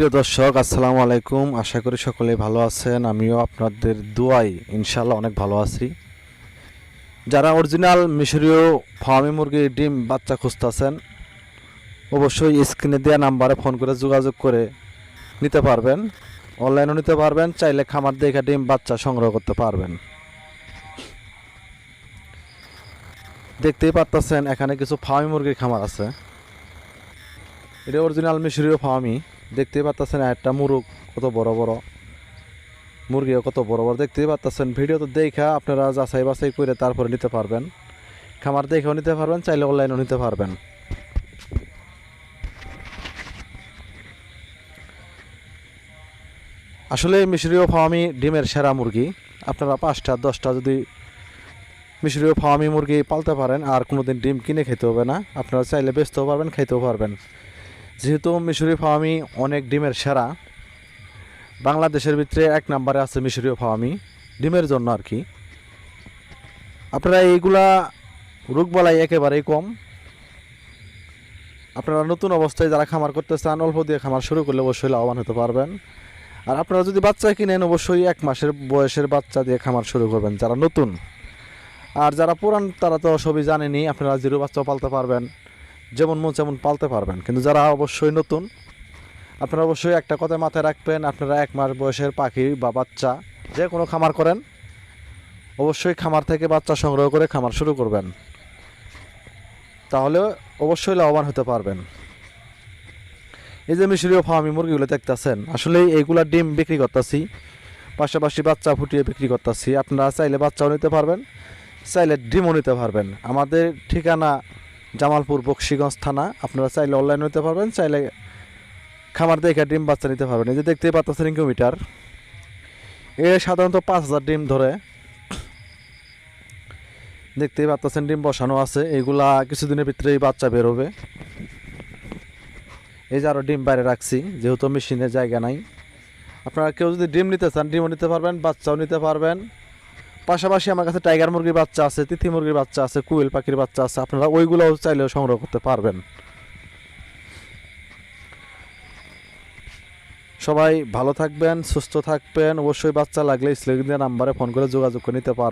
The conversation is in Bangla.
প্রিয় দর্শক, আসসালামু আলাইকুম। আশা করি সকলেই ভালো আছেন। আমিও আপনাদের দোয়াই ইনশাল্লাহ অনেক ভালো আছি। যারা অরিজিনাল মিশরীয় ফার্মি মুরগির ডিম বাচ্চা খুঁজতেছেন, অবশ্যই স্ক্রিনে দেওয়া নাম্বারে ফোন করে যোগাযোগ করে নিতে পারবেন। অনলাইনও নিতে পারবেন, চাইলে খামার দেখে ডিম বাচ্চা সংগ্রহ করতে পারবেন। দেখতেই পারতেছেন, এখানে কিছু ফার্মি মুরগির খামার আছে। এটা অরিজিনাল মিশরীয় ফার্মি দেখতেই পাচ্ছেন একটা মুরগ কত বড় বড়। মুরগিও কত বড় বড়। দেখতেই পাচ্ছেন ভিডিও তো দেখা আপনারা যাচাই বাছাই করে তারপরে নিতে পারবেন। খামার দেখেও নিতে পারবেন, চাইলে অনলাইনেও নিতে পারবেন। আসলে মিশরীয় ফার্মি ডিমের সেরা মুরগি। আপনারা পাঁচটা, দশটা যদি মিশরীয় ফার্মি মুরগি পালতে পারেন, আর কোনোদিন ডিম কিনে খেতে হবে না। আপনারা চাইলে বেচতেও পারবেন, খাইতেও পারবেন। যেহেতু মিশরি ফার্মি অনেক ডিমের সেরা, বাংলাদেশের ভিতরে এক নম্বরে আছে মিশরীয় ফার্মি ডিমের জন্য আর কি। আপনারা এইগুলা রোগবালাই একেবারেই কম। আপনারা নতুন অবস্থায় যারা খামার করতে চান, অল্প দিয়ে খামার শুরু করলে অবশ্যই লাভবান হতে পারবেন। আর আপনারা যদি বাচ্চা কিনেন, অবশ্যই এক মাসের বয়সের বাচ্চা দিয়ে খামার শুরু করবেন, যারা নতুন। আর যারা পুরান, তারা তো সবই জানেনি আপনারা জিরো বাচ্চাও পালতে পারবেন। যেমন মন তেমন পালতে পারবেন। কিন্তু যারা অবশ্যই নতুন, আপনারা অবশ্যই একটা কথা মাথায় রাখবেন, আপনারা এক মাস বয়সের পাখি বা বাচ্চা যে কোনো খামার করেন, অবশ্যই খামার থেকে বাচ্চা সংগ্রহ করে খামার শুরু করবেন। তাহলে অবশ্যই লাভবান হতে পারবেন। এই যে মিশরীয় ফার্মি মুরগিগুলো দেখতেছেন আসলে এইগুলা ডিম বিক্রি করতেছি, পাশাপাশি বাচ্চা ফুটিয়ে বিক্রি করতেছি। আপনারা চাইলে বাচ্চাও নিতে পারবেন, চাইলে ডিমও নিতে পারবেন। আমাদের ঠিকানা জামালপুর, বক্সিগঞ্জ থানা। আপনারা চাইলে অনলাইন নিতে পারবেন, চাইলে খামার দেখে ডিম বাচ্চা নিতে পারবেন। এই যে দেখতেই পাচ্ছেন ইনকিউমিটার এ সাধারণত পাঁচ হাজার ডিম ধরে। দেখতেই পাচ্ছেন ডিম বসানো আছে। এগুলা কিছুদিনের ভিতরেই বাচ্চা বেরোবে এই যে আরও ডিম বাইরে রাখছি, যেহেতু মেশিনের জায়গা নাই। আপনারা কেউ যদি ডিম নিতে চান, ডিমও নিতে পারবেন, বাচ্চাও নিতে পারবেন। পাশাপাশি আমার কাছে টাইগার মুরগির বাচ্চা আছে, তিথি মুরগির বাচ্চা আছে, কুয়েল পাখির বাচ্চা আছে, আপনারা ওইগুলোও চাইলেও সংগ্রহ করতে পারবেন। সবাই ভালো থাকবেন, সুস্থ থাকবেন, অবশ্যই বাচ্চা লাগলে স্লেগিনের নাম্বারে ফোন করে যোগাযোগ করে নিতে পারবেন।